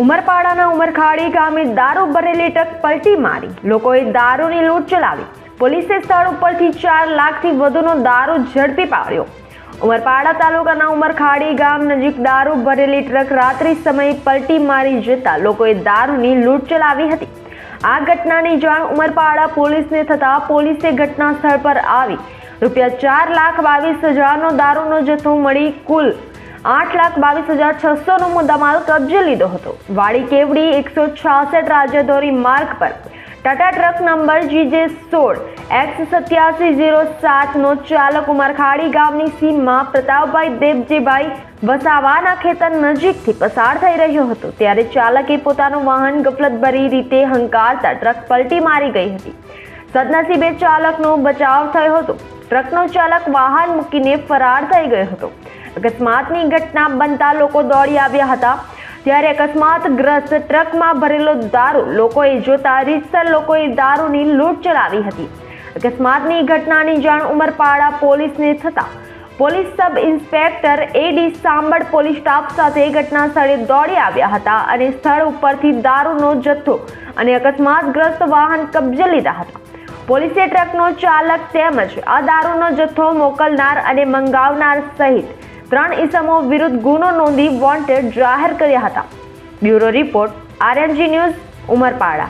ઉમરપાડાના ઉમરખાડી ગામે દારૂ ભરેલી ટ્રક પલટી મારી. લોકોએ દારૂની લૂંટ ચલાવી. પોલીસે સ્થળ ઉપરથી ચાર લાખથી વધુનો દારૂ ઝડપી પાડ્યો. ઉમરપાડા તાલુકાના ઉમરખાડી ગામ નજીક દારૂ ભરેલી ટ્રક રાત્રિ સમયે પલટી મારી જતા લોકોએ દારૂની લૂંટ ચલાવી હતી. આ ઘટનાની જાણ ઉમરપાડા પોલીસને થતાં પોલીસે ઘટના સ્થળ પર આવી. રૂપિયા ચાર લાખ બાવીસ હજારનો દારૂનો જથ્થો મળી કુલ આઠ લાખ બાવીસ હજાર છસોનો મુદ્દામાલ કબજે લીધો હતો. વાડી કેવડી એકસો છાસઠ રાજ્યધોરી માર્ગ પર ટાટા ટ્રક નંબર જીજે સોળ, એક્સ સત્યાસી ઝીરો સાતનો ચાલક ઉમરખાડી ગામની સીમમાં પ્રતાપભાઈ દેવજીભાઈ વસાવાના ખેતર નજીકથી પસાર થઈ રહ્યો હતો. ત્યારે ચાલકે પોતાનું વાહન ગફલતભરી રીતે હંકારતા ટ્રક પલટી મારી ગઈ હતી. સદનસીબે ચાલકનો બચાવ થયો હતો. ટ્રકનો ચાલક વાહન મૂકીને ફરાર થઈ ગયો હતો. અકસ્માતની ઘટના બનતા લોકો દોડી આવ્યા હતા. ત્યારે અકસ્માતગ્રસ્ત ટ્રકમાં ભરેલો દારૂ લોકોએ જોતા રીતસર લોકોએ દારૂની લૂંટ ચલાવી હતી. અકસ્માતની ઘટનાની જાણ ઉમરપાડા પોલીસને થતા police sub inspector A D Sambal police staff સાથે ઘટના સ્થળે દોડી આવ્યા હતા અને સ્થળ ઉપરથી દારૂનો જથ્થો અને અકસ્માતગ્રસ્ત વાહન કબજે લીધા હતા. પોલીસે ટ્રકનો ચાલક તેમજ આ દારૂનો જથ્થો મોકલનાર અને મંગાવનાર સહિત ત્રણ ઇસમો વિરુદ્ધ ગુનો નોંધી વોન્ટેડ જાહેર કર્યા હતા. Bureau report RNG news Umarpada.